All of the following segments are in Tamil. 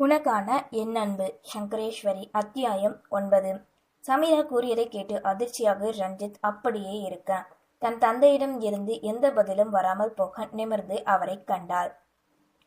உனக்கான என் அன்பு சங்கரேஸ்வரி அத்தியாயம் ஒன்பது. சமீரா கூறியதை கேட்டு அதிர்ச்சியாக ரஞ்சித் அப்படியே இருக்க தன் தந்தையிடம் இருந்து எந்த பதிலும் வராமல் போக நிமிர்ந்து அவரை கண்டாள்.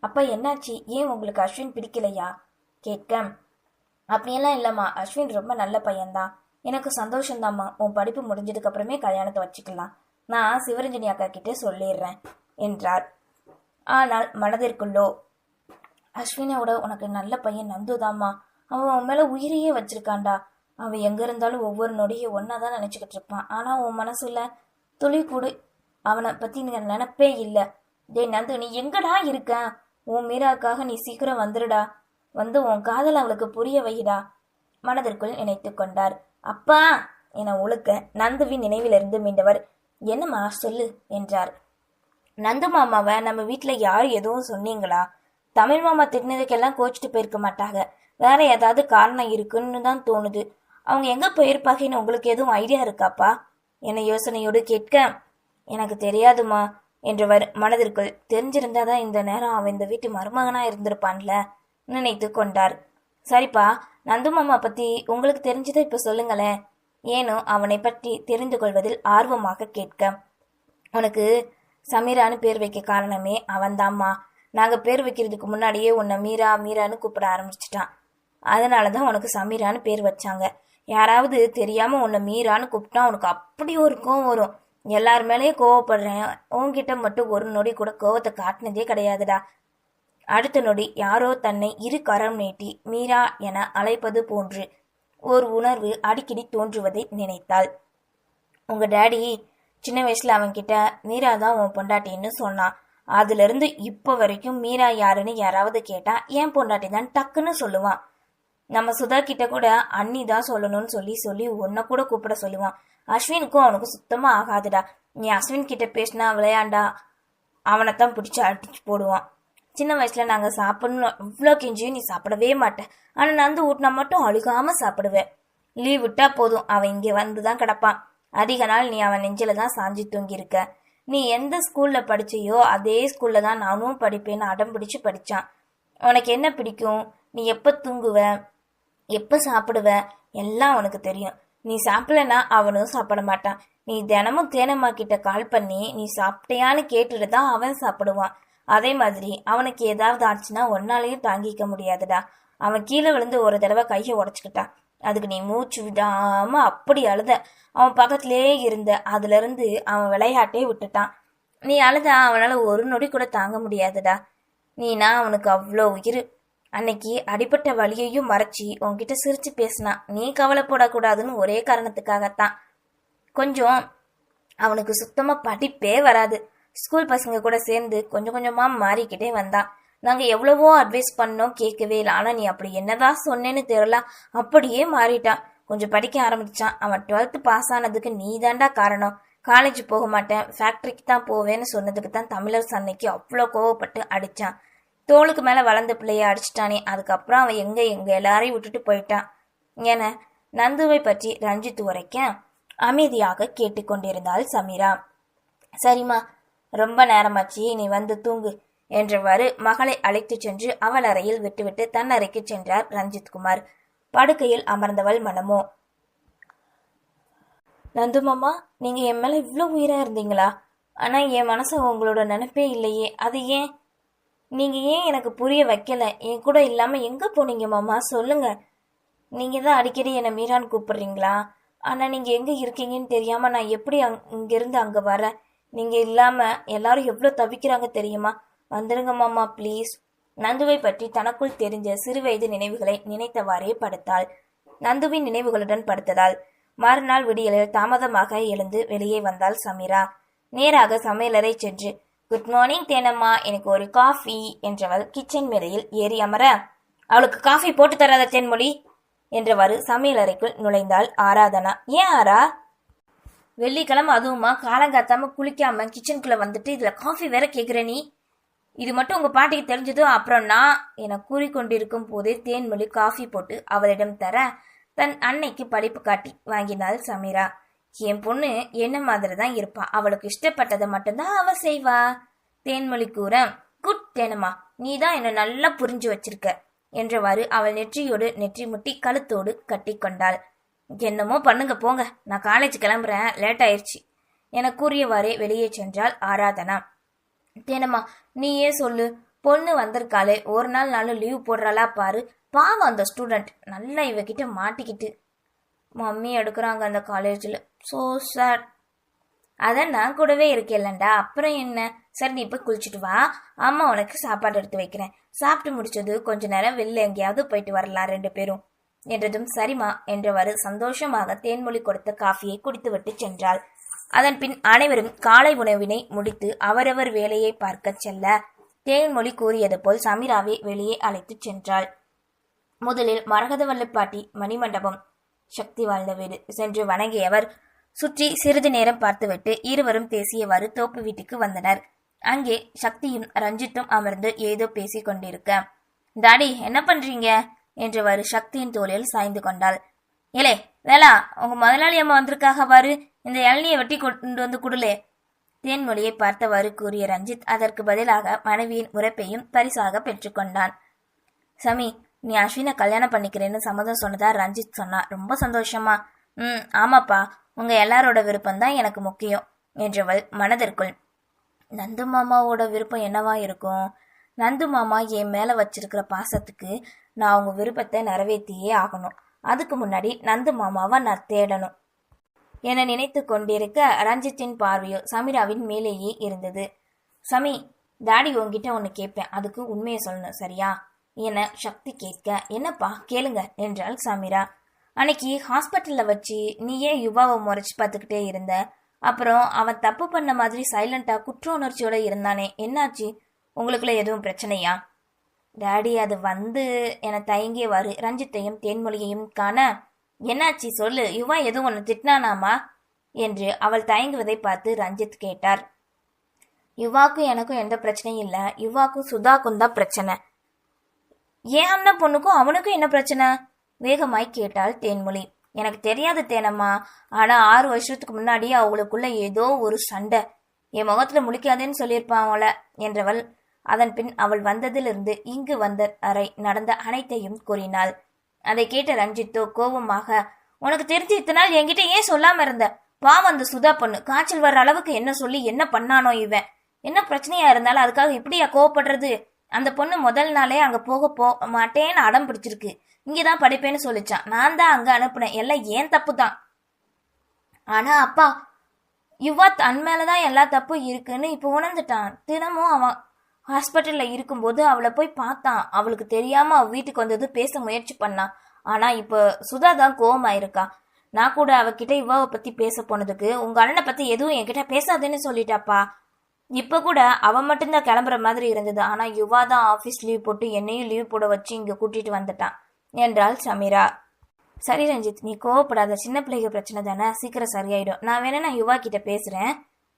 அப்ப என்னாச்சு? ஏன் உங்களுக்கு அஸ்வின் பிடிக்கலையா? கேட்க அப்படியெல்லாம் இல்லம்மா. அஸ்வின் ரொம்ப நல்ல பையன்தான். எனக்கு சந்தோஷம்தாம்மா. உன் படிப்பு முடிஞ்சதுக்கு அப்புறமே கல்யாணத்தை வச்சுக்கலாம். நான் சிவரஞ்சனி அக்கா கிட்டே சொல்லிடுறேன் என்றார். ஆனால் மனதிற்குள்ளோ அஸ்வினோட உனக்கு நல்ல பையன் நந்துதாம்மா அவன் உன் மேல உயிரையே வச்சிருக்கான்டா. அவன் எங்க இருந்தாலும் ஒவ்வொரு நொடியும் ஒன்னாதான் நினைச்சுக்கிட்டு இருப்பான். ஆனா உன் மனசுல துளி கூடு. அவனை பத்தி நீங்க நினைப்பே இல்லை. டேய் நந்து நீ எங்கடா இருக்க? உன் மீராக்காக நீ சீக்கிரம் வந்துடுடா வந்து உன் காதல் அவளுக்கு புரிய வைடா. மனதிற்குள் நினைத்து கொண்டார். அப்பா என ஒழுக்க நந்துவின் நினைவிலிருந்து மீண்டவர். என்னம்மா சொல்லு என்றார். நந்து மாமாவை நம்ம வீட்டில் யார் எதுவும் சொன்னீங்களா? தமிழ் மாமா திட்டினதுக்கெல்லாம் கோச்சிட்டு போயிருக்க மாட்டாங்க. வேற ஏதாவது காரணம் இருக்குன்னு தான் தோணுது. அவங்க எங்க போயிருப்பாங்கன்னு உங்களுக்கு எதுவும் ஐடியா இருக்காப்பா? என யோசனையோடு கேட்க எனக்கு தெரியாதுமா என்றவர் மனதிற்குள் தெரிஞ்சிருந்தாதான் இந்த நேரம் அவன் இந்த வீட்டு மருமகனா இருந்திருப்பான்ல நினைத்து கொண்டார். சரிப்பா நந்து மாமா பத்தி உங்களுக்கு தெரிஞ்சதை இப்ப சொல்லுங்களேன். ஏனோ அவனை பற்றி தெரிந்து கொள்வதில் ஆர்வமாக கேட்க உனக்கு சமீரான்னு பேர் வைக்க காரணமே அவன்தாம்மா. நாங்கள் பேர் வைக்கிறதுக்கு முன்னாடியே உன்னை மீரா மீரான்னு கூப்பிட ஆரம்பிச்சிட்டான். அதனால தான் உனக்கு சமீரான்னு பேர் வச்சாங்க. யாராவது தெரியாமல் உன்னை மீரான்னு கூப்பிட்டா உனக்கு அப்படி ஒரு கோவம் வரும். எல்லார் மேலேயும் கோவப்படுறேன். உன்கிட்ட மட்டும் ஒரு நொடி கூட கோவத்தை காட்டினதே கிடையாதுடா. அடுத்த நொடி யாரோ தன்னை இரு கரம் நீட்டி மீரா என அழைப்பது போன்று ஒரு உணர்வு அடிக்கடி தோன்றுவதை நினைத்தாள். உங்க டேடி சின்ன வயசுல அவன்கிட்ட மீரா தான் உன் பொண்டாட்டின்னு சொன்னான். அதுலேருந்து இப்போ வரைக்கும் மீரா யாருன்னு யாராவது கேட்டா என் பொண்டாட்டி தான் டக்குன்னு சொல்லுவான் நம்ம சுதா கிட்ட கூட அண்ணி தான் சொல்லணும்னு சொல்லி சொல்லி உன்னை கூட கூப்பிட சொல்லுவான். அஸ்வினுக்கும் அவனுக்கு சுத்தமா ஆகாதுடா. நீ அஸ்வின் கிட்ட பேசினா விளையாண்டா அவனைத்தான் பிடிச்சி அடிச்சு போடுவான். சின்ன வயசுல நாங்க சாப்பிடணும் இவ்வளோ கெஞ்சியும் நீ சாப்பிடவே மாட்டேன் ஆனா நந்து ஊட்டினா மட்டும் அழுகாம சாப்பிடுவேன் லீவ் விட்டா போதும் அவன் இங்க வந்து தான் கிடப்பான். அதிக நாள் நீ அவன் நெஞ்சில தான் சாஞ்சி தூங்கியிருக்க. நீ எந்த ஸ்கூல்ல படிச்சியோ அதே ஸ்கூல்ல தான் நானும் படிப்பேன்னு அடம் பிடிச்சு படிச்சான். உனக்கு என்ன பிடிக்கும்? நீ எப்ப தூங்குவ? எப்ப சாப்பிடுவ? எல்லாம் அவனுக்கு தெரியும். நீ சாப்பிடலனா அவனும் சாப்பிட மாட்டான். நீ தினமும் தேனம்மா கிட்ட கால் பண்ணி நீ சாப்பிட்டையான்னு கேட்டுட்டு தான் அவன் சாப்பிடுவான். அதே மாதிரி அவனுக்கு ஏதாவது ஆச்சுன்னா ஒன்னாலையும் தாங்கிக்க முடியாதுடா. அவன் கீழே விழுந்து ஒரு தடவை கையை உடச்சுக்கிட்டான். அதுக்கு நீ மூச்சு விடாம அப்படி அழுத. அவன் பக்கத்திலே இருந்த. அதுல இருந்து அவன் விளையாட்டே விட்டுட்டான். நீ அழுதா அவனால ஒரு நொடி கூட தாங்க முடியாதுடா. நீனா அவனுக்கு அவ்வளோ உயிர். அன்னைக்கு அடிப்பட்ட வழியையும் மறைச்சி உன்கிட்ட சிரிச்சு பேசினான் நீ கவலைப்படக்கூடாதுன்னு ஒரே காரணத்துக்காகத்தான். கொஞ்சம் அவனுக்கு சுத்தமா படிப்பே வராது. ஸ்கூல் பசங்க கூட சேர்ந்து கொஞ்சம் கொஞ்சமா மாறிக்கிட்டே வந்தான். நாங்கள் எவ்வளவோ அட்வைஸ் பண்ணோம் கேட்கவே இல்லை. ஆனால் நீ அப்படி என்னதான் சொன்னேன்னு தெரியல. அப்படியே மாறிட்டான் கொஞ்சம் படிக்க ஆரம்பிச்சான். அவன் டுவெல்த்து பாஸ் ஆனதுக்கு நீ தாண்டா காரணம். காலேஜ் போக மாட்டேன். ஃபேக்ட்ரிக்கு தான் போவேன்னு சொன்னதுக்கு தான் தமிழர் சன்னைக்கு அவ்வளோ கோவப்பட்டு அடித்தான் தோளுக்கு மேலே வளர்ந்த பிள்ளைய அடிச்சிட்டானே. அதுக்கப்புறம் அவன் எங்கே எங்கே எல்லாரையும் விட்டுட்டு போயிட்டான். என நந்துவை பற்றி ரஞ்சித் உரைக்க அமைதியாக கேட்டுக்கொண்டிருந்தாள் சமீரா. சரிம்மா ரொம்ப நேரமாச்சு. நீ வந்து தூங்கு. என்றவாறு மகளை அழைத்துச் சென்று அவள் அறையில் விட்டுவிட்டு தன் அறைக்கு சென்றார் ரஞ்சித்குமார் படுக்கையில் அமர்ந்தவள் மனமோ. நந்துமாமா நீங்க என் மேல இவ்வளோ உயிரா இருந்தீங்களா? ஆனா என் மனசு உங்களோட நினைப்பே இல்லையே. அது ஏன்? நீங்க ஏன் எனக்கு புரிய வைக்கல? என் கூட இல்லாம எங்க போனீங்க மாமா? சொல்லுங்க. நீங்க தான் அடிக்கடி என்னை மீரான் கூப்பிடுறீங்களா? ஆனா நீங்க எங்க இருக்கீங்கன்னு தெரியாம நான் எப்படி அங் இங்கிருந்து அங்க வரேன்? நீங்க இல்லாம எல்லாரும் எவ்வளவு தவிக்கிறாங்க தெரியுமா? வந்துருங்க மாமா ப்ளீஸ் நந்துவை பற்றி தனக்குள் தெரிஞ்ச சிறுவயது நினைவுகளை நினைத்தவாறே படுத்தாள். நந்துவின் நினைவுகளுடன் படுத்ததால் மறுநாள் விடியலில் தாமதமாக எழுந்து வெளியே வந்தாள் சமீரா. நேராக சமையலறை சென்று குட் மார்னிங் தேனம்மா. எனக்கு ஒரு காஃபி என்றவள் கிச்சன் மேடையில் ஏறி அமர அவளுக்கு காஃபி போட்டு தராத தென்மொழி என்றவாறு சமையலறைக்குள் நுழைந்தாள் ஆராதனா. ஏன் ஆரா? வெள்ளிக்கிழமை அதுவுமா காலங்காத்தாம குளிக்காம கிச்சனுக்குள்ள வந்துட்டு இதுல காஃபி வேற கேக்குற நீ. இது மட்டும் உங்க பாட்டிக்கு தெரிஞ்சதும் அப்புறம் நான் என கூறிக்கொண்டிருக்கும் போதே தேன்மொழி காஃபி போட்டு அவளிடம் தர தன் அன்னைக்கு படிப்பு காட்டி வாங்கினாள் சமீரா. என் பொண்ணு என்ன மாதிரி தான் இருப்பா. அவளுக்கு இஷ்டப்பட்டதை மட்டும்தான் அவ செய்வா. தேன்மொழி கூற குட் தேனம்மா நீ தான் என்ன நல்லா புரிஞ்சு வச்சிருக்க என்றவாறு அவள் நெற்றியோடு நெற்றி முட்டி கழுத்தோடு கட்டிக்கொண்டாள் என்னமோ பண்ணுங்க போங்க. நான் காலேஜ் கிளம்புறேன். லேட் ஆயிடுச்சு என கூறியவாறே வெளியே சென்றாள் ஆராதனா. தேனம்மா நீயே சொல்லு. பொண்ணு வந்திருக்காளே ஒரு நாள் நாளும் லீவ் போடுறாளா பாரு. பாவம் அந்த ஸ்டூடெண்ட் நல்லா இவகிட்ட மாட்டிக்கிட்டு. மம்மி எடுக்கிறாங்க அந்த காலேஜில் ஸோ சார் அதான் நான் கூடவே இருக்கேன்லண்டா. அப்புறம் என்ன? சரி நீ போய் குளிச்சுட்டு வா. அம்மா உனக்கு சாப்பாடு எடுத்து வைக்கிறேன். சாப்பிட்டு முடிச்சது கொஞ்ச நேரம் வெளில எங்கேயாவது போயிட்டு வரலாம் ரெண்டு பேரும். என்றதும் சரிமா என்றவாறு சந்தோஷமாக தேன்மொழி கொடுத்த காஃபியை குடித்துவிட்டு சென்றாள். அதன் பின் அனைவரும் காலை உணவினை முடித்து அவரவர் வேலையை பார்க்கச் செல்ல தேன்மொழி கூறியது போல் சமீராவை வெளியே அழைத்துச் சென்றாள். முதலில் மரகதவல்லப்பாட்டி மணிமண்டபம் சக்தி வாழ்ந்த வீடு. சென்று வணங்கியவர் சுற்றி சிறிது நேரம் பார்த்துவிட்டு இருவரும் பேசியவாறு தோப்பு வீட்டுக்கு வந்தனர். அங்கே சக்தியும் ரஞ்சித்தும் அமர்ந்து ஏதோ பேசிக் கொண்டிருக்க டாடி என்ன பண்றீங்க? என்றவாறு சக்தியின் தோளில் சாய்ந்து கொண்டாள். ஏலே வேலா உங்க முதலாளி அம்மா வந்திருக்காக பாரு இந்த இளநியை வெட்டி கொண்டு வந்து குடுலே. தேன்மொழியை பார்த்தவாறு கூறிய ரஞ்சித் அதற்கு பதிலாக மனைவியின் உரைப்பையும் பரிசாக பெற்றுக்கொண்டான் சமி நீ அஸ்வினை கல்யாணம் பண்ணிக்கிறேன்னு சம்மதம் சொன்னதா? ரஞ்சித் சொன்னா ரொம்ப சந்தோஷமா. ம் ஆமாப்பா. உங்க எல்லாரோட விருப்பம் தான் எனக்கு முக்கியம் என்றவள் மனதிற்குள். நந்து மாமாவோட விருப்பம் என்னவா இருக்கும்? நந்து மாமா என் மேல வச்சிருக்கிற பாசத்துக்கு நான் அவங்க விருப்பத்தை நிறைவேற்றியே ஆகணும். அதுக்கு முன்னாடி நந்து மாமாவை நான் தேடணும். என நினைத்து கொண்டிருக்க ரஞ்சித்தின் பார்வையோ சமீராவின் மேலேயே இருந்தது. சமி டாடி உங்ககிட்ட ஒன்று கேட்பேன் அதுக்கு உண்மையை சொல்லணும் சரியா? என சக்தி கேட்க என்னப்பா கேளுங்க என்றாள் சமீரா. அன்னைக்கு ஹாஸ்பிட்டலில் வச்சு நீயே யுவாவை முறைச்சு பார்த்துக்கிட்டே இருந்த. அப்புறம் அவன் தப்பு பண்ண மாதிரி சைலண்டா குற்ற உணர்ச்சியோட இருந்தானே என்னாச்சு? உங்களுக்குள்ள எதுவும் பிரச்சனையா? டாடி அது வந்து என தயங்கியவாறு ரஞ்சித்தையும் தேன்மொழியையும் காண என்னாச்சு சொல்லு யுவா எதுவும் ஒன்று திட்டினானாமா? என்று அவள் தயங்குவதை பார்த்து ரஞ்சித் கேட்டார். யுவாக்கும் எனக்கும் எந்த பிரச்சனையும் இல்லை யுவாக்கும் சுதாக்கும் தான் பிரச்சனை. ஏன் அண்ணன் பொண்ணுக்கும் அவனுக்கும் என்ன பிரச்சனை? வேகமாய் கேட்டாள் தேன்மொழி. எனக்கு தெரியாது தேனம்மா ஆனா ஆறு வருஷத்துக்கு முன்னாடி அவங்களுக்குள்ள ஏதோ ஒரு சண்டை. என் முகத்துல முழிக்காதேன்னு சொல்லியிருப்பான் என்றவள். அதன் பின் அவள் வந்ததிலிருந்து இங்கு வந்த அறை நடந்த அனைத்தையும் கூறினாள். அதை கேட்ட ரஞ்சித்தோ கோபமாக உனக்கு தெரிஞ்சு இத்தனை நாள் என்கிட்ட ஏன் சொல்லாம இருந்த? பாவம் அந்த சுதா பொண்ணு. காய்ச்சல் வர்ற அளவுக்கு என்ன சொல்லி என்ன பண்ணானோ இவன்? என்ன பிரச்சனையா இருந்தாலும் அதுக்காக இப்படியா கோவப்படுறது? அந்த பொண்ணு முதல் நாளே அங்க போக போ மாட்டேன்னு அடம் பிடிச்சிருக்கு. இங்கதான் படிப்பேன்னு சொல்லிச்சான். நான் தான் அங்க அனுப்புனேன். எல்லாம் ஏன் தப்பு தான் ஆனா அப்பா யுவா தன் மேலதான் எல்லா தப்பும் இருக்குன்னு இப்போ உணர்ந்துட்டான். தினமும் அவன் ஹாஸ்பிட்டலில் இருக்கும்போது அவளை போய் பார்த்தான். அவளுக்கு தெரியாமல் அவள் வீட்டுக்கு வந்தது பேச முயற்சி பண்ணான் ஆனால் இப்போ சுதா தான் கோவமாயிருக்கா. நான் கூட அவகிட்ட யுவாவை பற்றி பேச போனதுக்கு உங்கள் அண்ணனை பற்றி எதுவும் என்கிட்ட பேசாதேன்னு சொல்லிட்டாப்பா. இப்போ கூட அவன் மட்டும்தான் கிளம்புற மாதிரி இருந்தது. ஆனால் யுவா தான் ஆஃபீஸ் லீவ் போட்டு என்னையும் லீவ் போட வச்சு இங்கே கூட்டிகிட்டு வந்துட்டான். என்றாள் சமீரா. சரி ரஞ்சித் நீ கோவப்படாத. சின்ன பிள்ளைங்க பிரச்சனை தானே? சீக்கிரம் சரியாயிடும். நான் வேணா நான் யுவா கிட்ட பேசுகிறேன்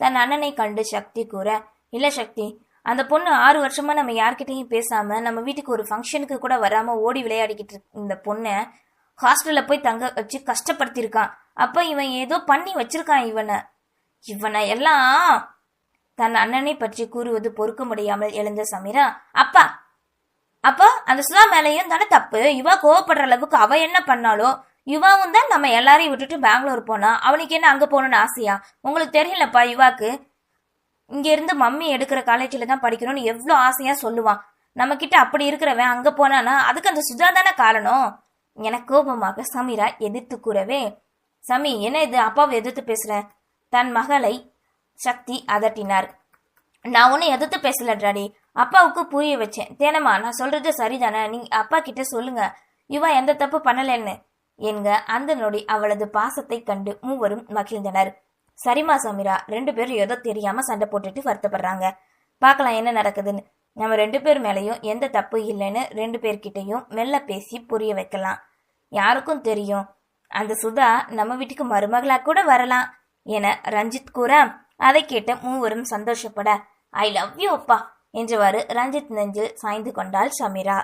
தன் அண்ணனை கண்டு சக்தி கூற இல்லை சக்தி அந்த பொண்ணு ஆறு வருஷமா நம்ம யார்கிட்டையும் பேசாம நம்ம வீட்டுக்கு ஒரு ஃபங்க்ஷனுக்கு கூட வராம ஓடி விளையாடிக்கிட்டு இந்த பொண்ணை ஹாஸ்டல்ல போய் தங்க வச்சு கஷ்டப்படுத்தியிருக்கான். அப்ப இவன் ஏதோ பண்ணி வச்சிருக்கான் இவனை. இவனை எல்லாம் தன் அண்ணனை பற்றி கூறுவது பொறுக்க முடியாமல் எழுந்த சமீரா. அப்பா! அப்போ அந்த சுதா மேலேயும் தானே தப்பு? இவா கோவப்படுற அளவுக்கு அவ என்ன பண்ணாலோ யுவாவும் தான் நம்ம எல்லாரையும் விட்டுட்டு பெங்களூர் போனா அவனுக்கு என்ன அங்க போகணும்னு ஆசையா? உங்களுக்கு தெரியலப்பா யுவாக்கு. இங்கேருந்து மம்மி எடுக்கிற காலேஜில் தான் படிக்கணும்னு எவ்வளோ ஆசையாக சொல்லுவான் நம்மக்கிட்ட அப்படி இருக்கிறவன் அங்கே போனானா அதுக்கு அந்த சுதா தானே காரணம்? என கோபமாக சமீரா எதிர்த்து கூறவே சமி என்ன இது? அப்பாவை எதிர்த்து பேசுகிற தன் மகளை சக்தி அதட்டினார். நான் ஒன்றும் எதிர்த்து பேசலடாடி அப்பாவுக்கு புரிய வச்சேன். தேனம்மா நான் சொல்றது சரிதானே? நீங்க அப்பா கிட்ட சொல்லுங்க. இவன் எந்த தப்பு பண்ணலன்னு. என்க அந்த நொடி அவளது பாசத்தை கண்டு மூவரும் மகிழ்ந்தனர். சரிமா சமீரா ரெண்டு பேரும் ஏதோ தெரியாம சண்டை போட்டுட்டு வருத்தப்படுறாங்க. பார்க்கலாம் என்ன நடக்குதுன்னு. நம்ம ரெண்டு பேர் மேலேயும் எந்த தப்பு இல்லைன்னு ரெண்டு பேர்கிட்டயும் மெல்ல பேசி புரிய வைக்கலாம். யாருக்கும் தெரியும். அந்த சுதா நம்ம வீட்டுக்கு மருமகளா கூட வரலாம் என ரஞ்சித் கூற அதை கேட்ட மூவரும் சந்தோஷப்பட ஐ லவ் யூ அப்பா என்றவாறு ரஞ்சித் நெஞ்சில் சாய்ந்து கொண்டாள் சமீரா.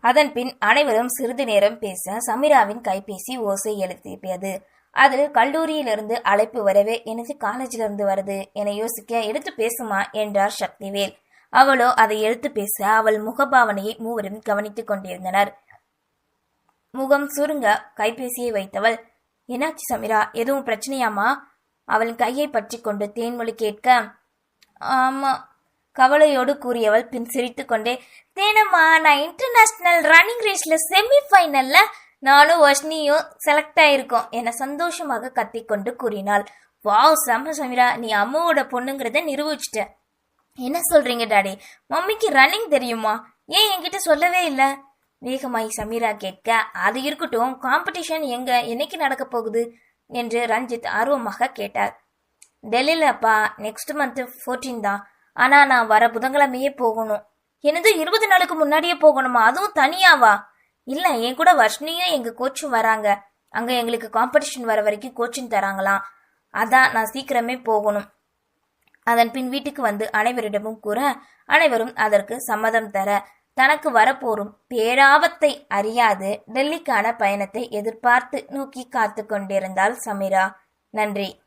அதன் பின் அனைவரும் சிறிது நேரம் பேச சமீராவின் கைபேசி ஓசை எழுப்பியது அதில் கல்லூரியிலிருந்து அழைப்பு வரவே எனது காலேஜிலிருந்து வருது. என யோசிக்க எடுத்து பேசுமா? என்றார் சக்திவேல். அவளோ அதை எடுத்து பேச அவள் முகபாவனையை மூவரும் கவனித்துக் கொண்டிருந்தனர். முகம் சுருங்க கைபேசியை வைத்தவள் என்னாச்சு சமீரா? எதுவும் பிரச்சனையாமா அவள் கையை பற்றி கொண்டு தேன்மொழி கேட்க ஆமா கவலையோடு கூறியவள் பின் சிரித்துக்கொண்டே தேனம்மா நான் இன்டர்நேஷனல் ரன்னிங் ரேஸ்ல செமி ஃபைனல்ல நானும் வஷ்னியும் செலக்ட் ஆயிருக்கோம் என சந்தோஷமாக கத்திக்கொண்டு கூறினாள். வாவ் செம்ம சமீரா நீ அம்மாவோட பொண்ணுங்கிறத நிரூபிச்சிட்ட. என்ன சொல்றீங்க டாடி? மம்மிக்கு ரன்னிங் தெரியுமா? ஏன் என்கிட்ட சொல்லவே இல்லை? வேகமாய் சமீரா கேட்க அது இருக்கட்டும் காம்படிஷன் எங்க என்னைக்கு நடக்க போகுது? என்று ரஞ்சித் ஆர்வமாக கேட்டார் டெல்லியில அப்பா நெக்ஸ்ட் மந்த் 14 தான். ஆனா நான் வர புதன்கிழமையே போகணும். எனது இருபது நாளுக்கு முன்னாடியே போகணுமா? அதுவும் தனியாவா? இல்ல என் கூட வர்ஷினியும் எங்க கோச்சும் வராங்க. அங்க எங்களுக்கு காம்படிஷன் வர வரைக்கும் கோச்சிங் தராங்களாம். அதான் நான் சீக்கிரமே போகணும். அதன் பின் வீட்டுக்கு வந்து அனைவரிடமும் கூற அனைவரும் அதற்கு சம்மதம் தர தனக்கு வரப்போரும் பேராபத்தை அறியாது டெல்லிக்கான பயணத்தை எதிர்பார்த்து நோக்கி காத்து கொண்டிருந்தாள் சமீரா. நன்றி.